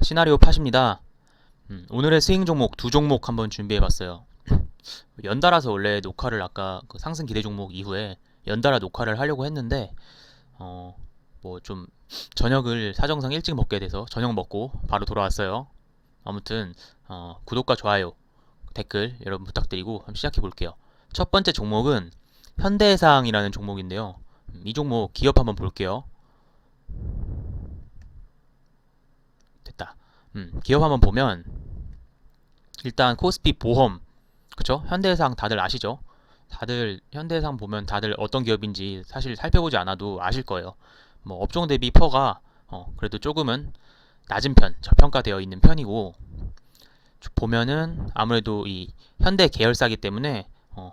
시나리오 팟입니다. 음, 오늘의 스윙 종목 두 종목 한번 준비해봤어요. 연달아서 원래 녹화를 아까 그 상승 기대 종목 이후에 연달아 녹화를 하려고 했는데 어, 뭐 좀 저녁을 사정상 일찍 먹게 돼서 저녁 먹고 바로 돌아왔어요. 아무튼 어, 구독과 좋아요, 댓글 여러분 부탁드리고 한번 시작해 볼게요. 첫 번째 종목은 현대해상이라는 종목인데요. 음, 이 종목 기업 한번 볼게요. 됐다. 음, 기업 한번 보면 일단 코스피 보험 그쵸? 현대해상 다들 아시죠? 다들 현대해상 보면 다들 어떤 기업인지 사실 살펴보지 않아도 아실 거예요. 뭐 업종 대비 퍼가 어, 그래도 조금은 낮은 편, 저평가되어 있는 편이고 쭉 보면은 아무래도 이 현대 계열사기 때문에 어,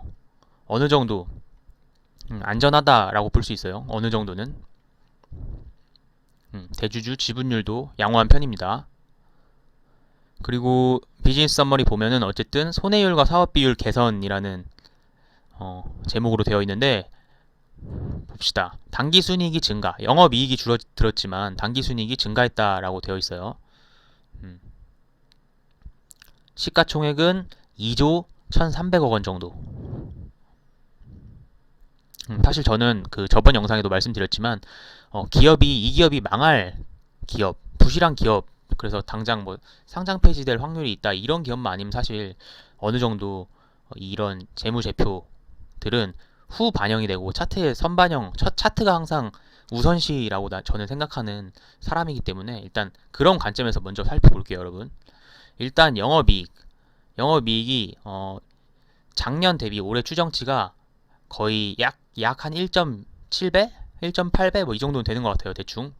어느 정도 음, 안전하다라고 볼 수 있어요. 어느 정도는 음, 대주주 지분율도 양호한 편입니다. 그리고 비즈니스 썸머리 보면은 어쨌든 손해율과 사업 비율 개선이라는 어, 제목으로 되어 있는데 봅시다. 단기 순이익이 증가, 영업 이익이 줄어들었지만 단기 순이익이 증가했다라고 되어 있어요. 음. 시가총액은 2조 1,300억 원 정도. 음, 사실 저는 그 저번 영상에도 말씀드렸지만 어, 기업이 이 기업이 망할 기업, 부실한 기업, 그래서 당장 뭐 상장 폐지될 확률이 있다 이런 기업만 아니면 사실 어느 정도 어, 이런 재무제표들은 후 반영이 되고 차트에 선반영, 첫 차트가 항상 우선시라고 나, 저는 생각하는 사람이기 때문에 일단 그런 관점에서 먼저 살펴볼게요, 여러분. 일단 영업이익, 영업이익이 어, 작년 대비 올해 추정치가 거의 약 약 한 1.7배, 1.8배 뭐 이 정도는 되는 것 같아요, 대충.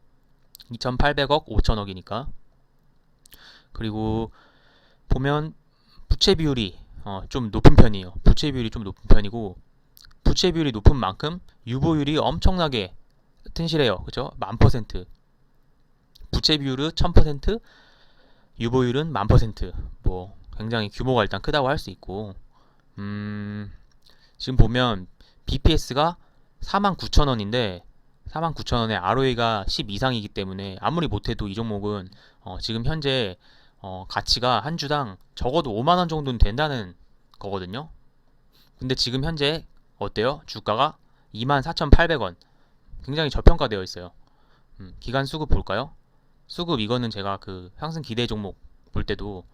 2,800억, 5천억이니까. 그리고 보면 부채 비율이 어, 좀 높은 편이에요. 부채 비율이 좀 높은 편이고 부채 비율이 높은 만큼 유보율이 엄청나게 튼실해요. 그죠? 만 퍼센트. 부채 비율은 천 퍼센트, 유보율은 만 퍼센트. 뭐 굉장히 규모가 일단 크다고 할 수 있고 음, 지금 보면 BPS가 49,000원인데 49,000원에 ROE가 10 이상이기 때문에 아무리 못해도 이 종목은 어, 지금 현재 어, 가치가 한 주당 적어도 5만 원 정도는 된다는 거거든요. 근데 지금 현재 어때요? 주가가 24,800원. 굉장히 저평가되어 있어요. 음, 기간 수급 볼까요? 수급 이거는 제가 그 상승 기대 종목 볼 때도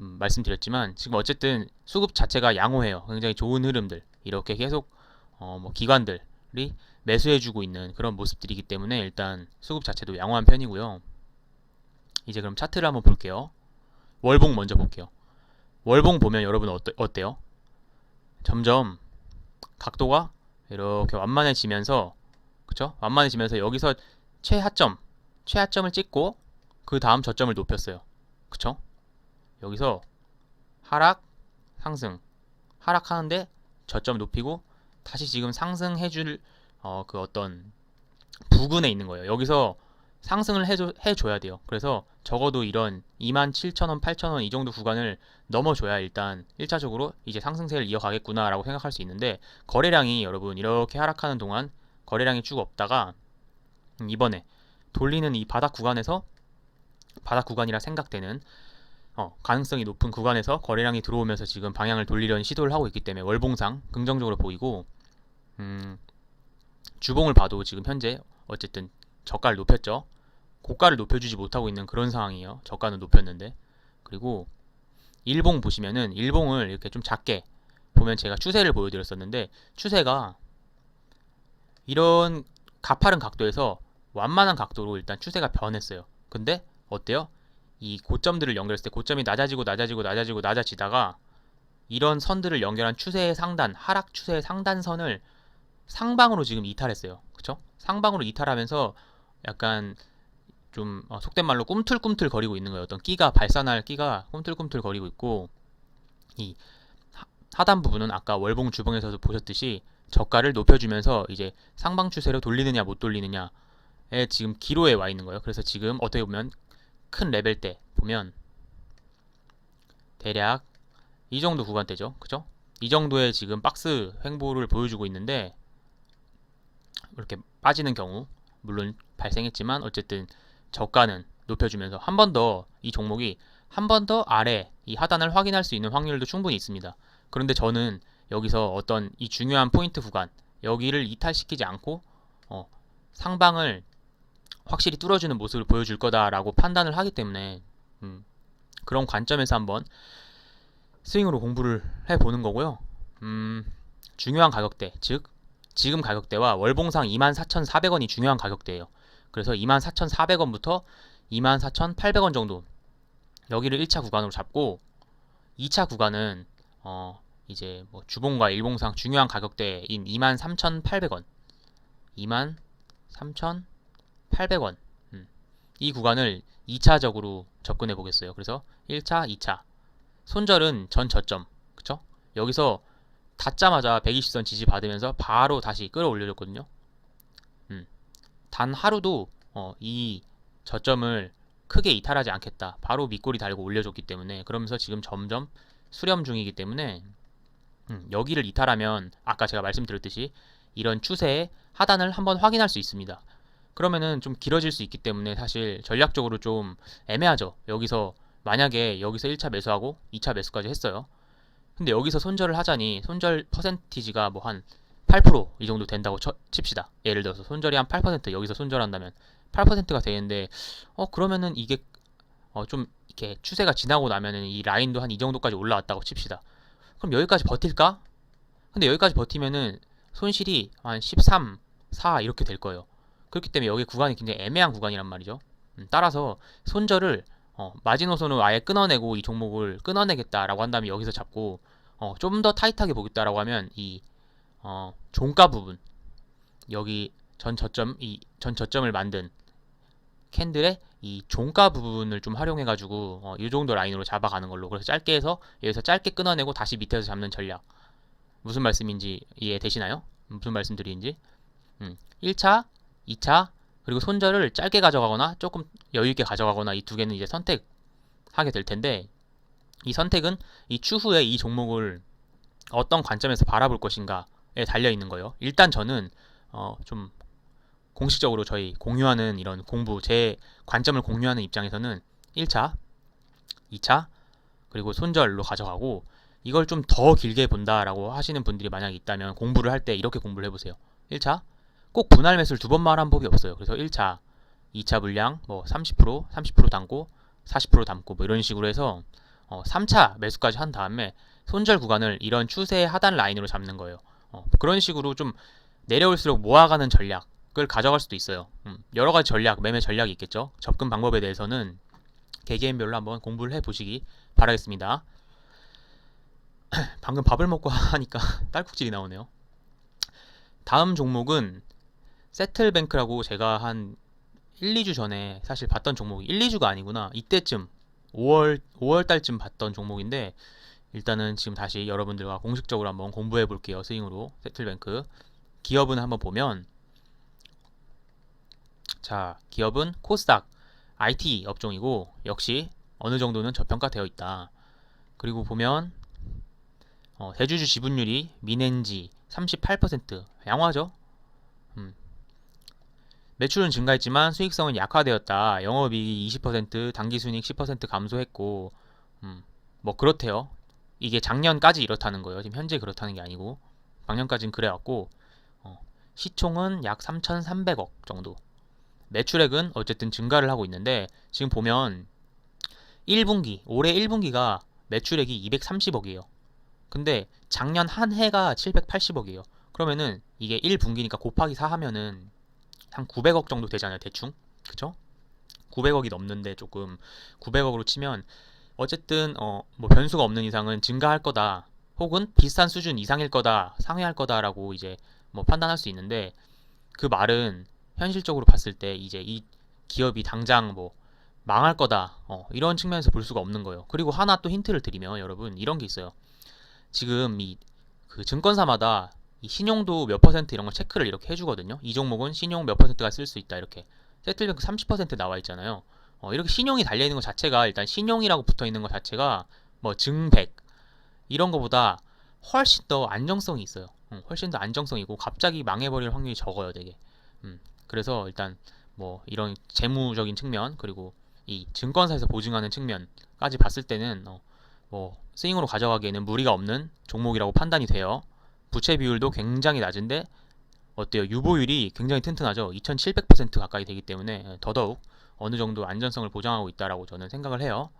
음, 말씀드렸지만 지금 어쨌든 수급 자체가 양호해요. 굉장히 좋은 흐름들 이렇게 계속 어, 뭐 기관들이 매수해주고 있는 그런 모습들이기 때문에 일단 수급 자체도 양호한 편이고요. 이제 그럼 차트를 한번 볼게요. 월봉 먼저 볼게요. 월봉 보면 여러분 어때, 어때요? 점점 각도가 이렇게 완만해지면서 그쵸? 완만해지면서 여기서 최하점 최하점을 찍고 그 다음 저점을 높였어요. 그쵸? 여기서 하락 상승 하락하는데 저점 높이고 다시 지금 상승해줄 어, 그 어떤 부근에 있는 거예요. 여기서 상승을 해줘, 해줘야 돼요. 그래서 적어도 이런 27,000원, 8,000원 이 정도 구간을 넘어줘야 일단 1차적으로 이제 상승세를 이어가겠구나라고 생각할 수 있는데 거래량이 여러분 이렇게 하락하는 동안 거래량이 쭉 없다가 이번에 돌리는 이 바닥 구간에서 바닥 구간이라 생각되는 어, 가능성이 높은 구간에서 거래량이 들어오면서 지금 방향을 돌리려는 시도를 하고 있기 때문에 월봉상 긍정적으로 보이고 음, 주봉을 봐도 지금 현재 어쨌든 저가를 높였죠. 고가를 높여주지 못하고 있는 그런 상황이에요. 저가는 높였는데 그리고 일봉 보시면은 일봉을 이렇게 좀 작게 보면 제가 추세를 보여드렸었는데 추세가 이런 가파른 각도에서 완만한 각도로 일단 추세가 변했어요. 근데 어때요? 이 고점들을 연결했을 때 고점이 낮아지고 낮아지고 낮아지고 낮아지다가 이런 선들을 연결한 추세의 상단 하락 추세의 상단선을 상방으로 지금 이탈했어요. 그쵸? 상방으로 이탈하면서 약간 좀 어, 속된 말로 꿈틀꿈틀 거리고 있는 거예요. 어떤 끼가 발산할 끼가 꿈틀꿈틀 거리고 있고 이 하, 단 부분은 아까 월봉 주봉에서도 보셨듯이 저가를 높여주면서 이제 상방 추세로 돌리느냐 못 돌리느냐에 지금 기로에 와 있는 거예요. 그래서 지금 어떻게 보면 큰 레벨 때 보면 대략 이 정도 구간대죠. 그죠? 이 정도의 지금 박스 횡보를 보여주고 있는데 이렇게 빠지는 경우 물론 발생했지만 어쨌든 저가는 높여주면서 한 번 더 이 종목이 한 번 더 아래 이 하단을 확인할 수 있는 확률도 충분히 있습니다. 그런데 저는 여기서 어떤 이 중요한 포인트 구간 여기를 이탈시키지 않고 어, 상방을 확실히 뚫어주는 모습을 보여줄 거다라고 판단을 하기 때문에 음, 그런 관점에서 한번 스윙으로 공부를 해보는 거고요. 음, 중요한 가격대, 즉 지금 가격대와 월봉상 24,400원이 중요한 가격대예요. 그래서 24,400원부터 24,800원 정도 여기를 1차 구간으로 잡고 2차 구간은 어 이제 뭐 주봉과 일봉상 중요한 가격대인 23,800원 23,800원 음. 이 구간을 2차적으로 접근해 보겠어요. 그래서 1차, 2차 손절은 전 저점 그쵸? 여기서 닿자마자 120선 지지 받으면서 바로 다시 끌어올려줬거든요. 음. 단 하루도 어, 이 저점을 크게 이탈하지 않겠다. 바로 밑꼬리 달고 올려줬기 때문에 그러면서 지금 점점 수렴 중이기 때문에 음, 여기를 이탈하면 아까 제가 말씀드렸듯이 이런 추세의 하단을 한번 확인할 수 있습니다. 그러면은 좀 길어질 수 있기 때문에 사실 전략적으로 좀 애매하죠. 여기서 만약에 여기서 1차 매수하고 2차 매수까지 했어요. 근데 여기서 손절을 하자니 손절 퍼센티지가 뭐 한 8%이 정도 된다고 쳐, 칩시다. 예를 들어서 손절이 한 8% 여기서 손절한다면 8%가 되는데 어 그러면은 이게 어 좀 이렇게 추세가 지나고 나면은 이 라인도 한 이 정도까지 올라왔다고 칩시다. 그럼 여기까지 버틸까? 근데 여기까지 버티면은 손실이 한 13, 4 이렇게 될 거예요. 그렇기 때문에 여기 구간이 굉장히 애매한 구간이란 말이죠. 음, 따라서 손절을 어, 마지노선으로 아예 끊어내고 이 종목을 끊어내겠다라고 한다면 여기서 잡고 어, 좀 더 타이트하게 보겠다라고 하면 이 어, 종가 부분. 여기 전 저점 이 전 저점을 만든 캔들의 이 종가 부분을 좀 활용해 가지고 어, 이 정도 라인으로 잡아가는 걸로. 그래서 짧게 해서 여기서 짧게 끊어내고 다시 밑에서 잡는 전략. 무슨 말씀인지 이해되시나요? 무슨 말씀드리는지? 음, 1차 2차 그리고 손절을 짧게 가져가거나 조금 여유 있게 가져가거나 이 두 개는 이제 선택하게 될 텐데 이 선택은 이 추후에 이 종목을 어떤 관점에서 바라볼 것인가에 달려 있는 거예요. 일단 저는 어 좀 공식적으로 저희 공유하는 이런 공부 제 관점을 공유하는 입장에서는 1차, 2차 그리고 손절로 가져가고 이걸 좀 더 길게 본다라고 하시는 분들이 만약에 있다면 공부를 할 때 이렇게 공부를 해보세요. 1차 꼭 분할 매수를 두 번 말한 법이 없어요. 그래서 1차, 2차 물량 뭐 30%, 30% 담고 40% 담고 뭐 이런 식으로 해서 어, 3차 매수까지 한 다음에 손절 구간을 이런 추세의 하단 라인으로 잡는 거예요. 어, 그런 식으로 좀 내려올수록 모아가는 전략을 가져갈 수도 있어요. 음, 여러 가지 전략, 매매 전략이 있겠죠. 접근 방법에 대해서는 개개인별로 한번 공부를 해보시기 바라겠습니다. 방금 밥을 먹고 하니까 딸꾹질이 나오네요. 다음 종목은 세틀뱅크라고 제가 한 1, 2주 전에 사실 봤던 종목이 1, 2주가 아니구나. 이때쯤 5월 5월 달쯤 봤던 종목인데 일단은 지금 다시 여러분들과 공식적으로 한번 공부해 볼게요. 스윙으로 세틀뱅크. 기업은 한번 보면 자, 기업은 코스닥 IT 업종이고 역시 어느 정도는 저평가되어 있다. 그리고 보면 어, 대주주 지분율이 미넨지 38% 양호하죠? 음, 매출은 증가했지만 수익성은 약화되었다. 영업이익이 20%, 당기순이익 10% 감소했고, 음, 뭐 그렇대요. 이게 작년까지 이렇다는 거예요. 지금 현재 그렇다는 게 아니고, 작년까지는 그래왔고, 어, 시총은 약 3,300억 정도. 매출액은 어쨌든 증가를 하고 있는데, 지금 보면 1분기, 올해 1분기가 매출액이 230억이에요. 근데 작년 한 해가 780억이에요. 그러면은 이게 1분기니까 곱하기 4 하면은 한 900억 정도 되잖아요, 대충. 그쵸? 900억이 넘는데 조금 900억으로 치면 어쨌든 어 뭐 변수가 없는 이상은 증가할 거다. 혹은 비슷한 수준 이상일 거다. 상회할 거다라고 이제 뭐 판단할 수 있는데 그 말은 현실적으로 봤을 때 이제 이 기업이 당장 뭐 망할 거다. 어, 이런 측면에서 볼 수가 없는 거예요. 그리고 하나 또 힌트를 드리면 여러분 이런 게 있어요. 지금 이 그 증권사마다 이 신용도 몇 퍼센트 이런 걸 체크를 이렇게 해주거든요. 이 종목은 신용 몇 퍼센트가 쓸 수 있다 이렇게 세틀뱅크 30% 나와 있잖아요. 어, 이렇게 신용이 달려 있는 것 자체가 일단 신용이라고 붙어 있는 것 자체가 뭐 증백 이런 거보다 훨씬 더 안정성이 있어요. 음, 훨씬 더 안정성이고 갑자기 망해버릴 확률이 적어요, 되게. 음, 그래서 일단 뭐 이런 재무적인 측면 그리고 이 증권사에서 보증하는 측면까지 봤을 때는 어, 뭐 스윙으로 가져가기에는 무리가 없는 종목이라고 판단이 돼요. 부채 비율도 굉장히 낮은데 어때요? 유보율이 굉장히 튼튼하죠. 2,700% 가까이 되기 때문에 더더욱 어느 정도 안전성을 보장하고 있다라고 저는 생각을 해요.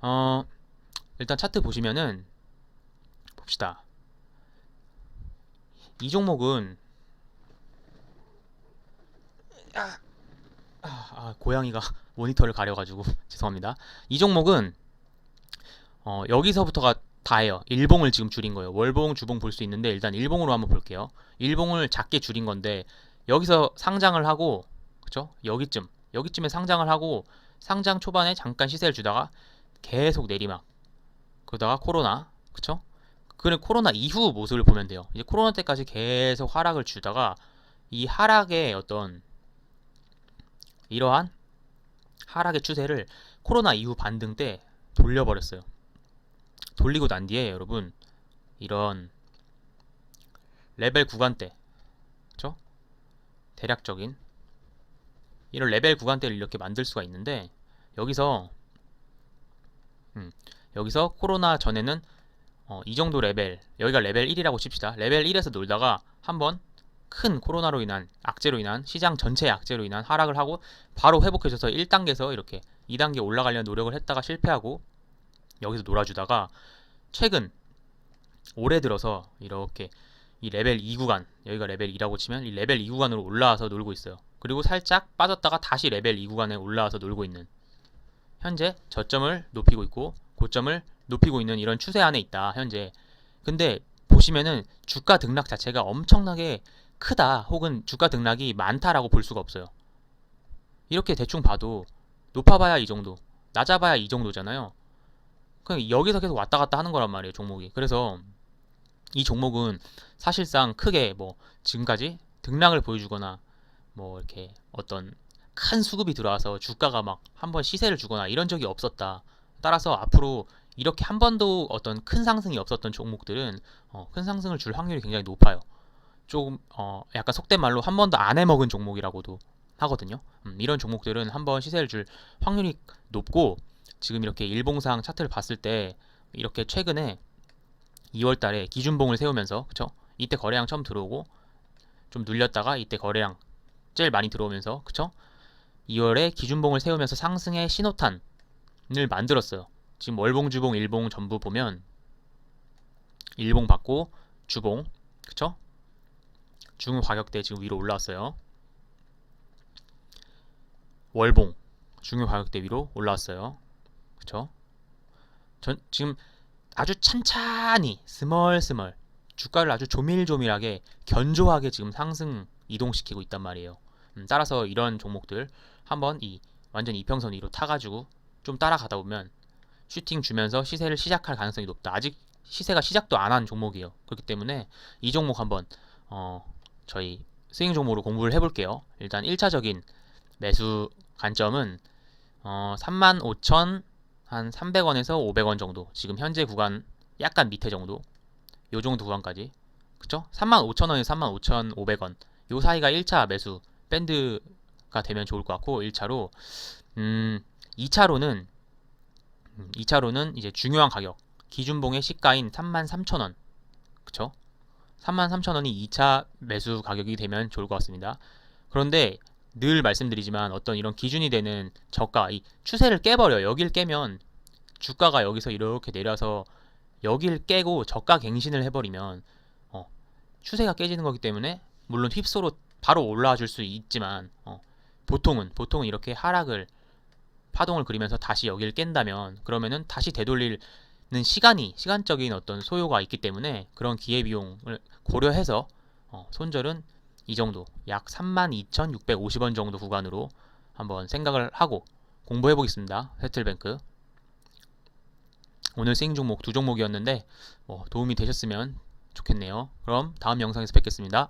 어, 일단 차트 보시면은 봅시다. 이 종목은 아, 아, 고양이가 모니터를 가려가지고 죄송합니다. 이 종목은 어, 여기서부터가 다예요. 일봉을 지금 줄인 거예요. 월봉, 주봉 볼 수 있는데 일단 일봉으로 한번 볼게요. 일봉을 작게 줄인 건데 여기서 상장을 하고 그쵸? 여기쯤 여기쯤에 상장을 하고 상장 초반에 잠깐 시세를 주다가 계속 내리막 그러다가 코로나 그쵸? 그 코로나 이후 모습을 보면 돼요. 이제 코로나 때까지 계속 하락을 주다가 이 하락의 어떤 이러한 하락의 추세를 코로나 이후 반등 때 돌려버렸어요. 돌리고 난 뒤에 여러분 이런 레벨 구간대 그쵸? 대략적인 이런 레벨 구간대를 이렇게 만들 수가 있는데 여기서 음, 여기서 코로나 전에는 어, 이 정도 레벨 여기가 레벨 1이라고 칩시다 레벨 1에서 놀다가 한번 큰 코로나로 인한 악재로 인한 시장 전체의 악재로 인한 하락을 하고 바로 회복해줘서 1단계에서 이렇게 2단계 올라가려는 노력을 했다가 실패하고 여기서 놀아주다가 최근 올해 들어서 이렇게 이 레벨 2 구간 여기가 레벨 2라고 치면 이 레벨 2 구간으로 올라와서 놀고 있어요. 그리고 살짝 빠졌다가 다시 레벨 2 구간에 올라와서 놀고 있는. 현재 저점을 높이고 있고 고점을 높이고 있는 이런 추세 안에 있다 현재. 근데 보시면은 주가 등락 자체가 엄청나게 크다 혹은 주가 등락이 많다라고 볼 수가 없어요. 이렇게 대충 봐도 높아봐야 이 정도 낮아봐야 이 정도잖아요. 그냥 여기서 계속 왔다 갔다 하는 거란 말이에요 종목이. 그래서 이 종목은 사실상 크게 뭐 지금까지 등락을 보여주거나 뭐 이렇게 어떤 큰 수급이 들어와서 주가가 막 한 번 시세를 주거나 이런 적이 없었다. 따라서 앞으로 이렇게 한 번도 어떤 큰 상승이 없었던 종목들은 어, 큰 상승을 줄 확률이 굉장히 높아요. 조금 어, 약간 속된 말로 한 번도 안 해먹은 종목이라고도 하거든요. 음, 이런 종목들은 한 번 시세를 줄 확률이 높고 지금 이렇게 일봉상 차트를 봤을 때 이렇게 최근에 2월 달에 기준봉을 세우면서 그쵸? 이때 거래량 처음 들어오고 좀 눌렸다가 이때 거래량 제일 많이 들어오면서 그쵸? 2월에 기준봉을 세우면서 상승의 신호탄을 만들었어요. 지금 월봉, 주봉, 일봉 전부 보면 일봉 받고 주봉 그쵸? 중후 가격대 지금 위로 올라왔어요. 월봉 중후 가격대 위로 올라왔어요. 그쵸? 전 지금 아주 찬찬히 스멀스멀 주가를 아주 조밀조밀하게 견조하게 지금 상승 이동시키고 있단 말이에요. 음, 따라서 이런 종목들 한번 이 완전 이평선 위로 타가지고 좀 따라가다 보면 슈팅 주면서 시세를 시작할 가능성이 높다. 아직 시세가 시작도 안 한 종목이에요. 그렇기 때문에 이 종목 한번 어, 저희 스윙 종목으로 공부를 해볼게요. 일단 1차적인 매수 관점은 어, 35,000 한 300원에서 500원 정도 지금 현재 구간 약간 밑에 정도 요 정도 구간까지 그쵸? 35,000원에서 35,500원 요 사이가 1차 매수 밴드가 되면 좋을 것 같고 1차로 음 2차로는 2차로는 음, 이제 중요한 가격. 기준봉의 시가인 33,000원. 그쵸? 33,000원이 2차 매수 가격이 되면 좋을 것 같습니다. 그런데 늘 말씀드리지만 어떤 이런 기준이 되는 저가 이 추세를 깨버려 여길 깨면 주가가 여기서 이렇게 내려서 여길 깨고 저가 갱신을 해버리면 어, 추세가 깨지는 거기 때문에 물론 휩소로 바로 올라와 줄 수 있지만 어, 보통은 보통은 이렇게 하락을 파동을 그리면서 다시 여기를 깬다면 그러면은 다시 되돌리는 시간이 시간적인 어떤 소요가 있기 때문에 그런 기회 비용을 고려해서 어, 손절은 이 정도 약 32,650원 정도 구간으로 한번 생각을 하고 공부해 보겠습니다. 세틀뱅크 오늘 스윙 종목 두 종목이었는데 뭐 도움이 되셨으면 좋겠네요. 그럼 다음 영상에서 뵙겠습니다.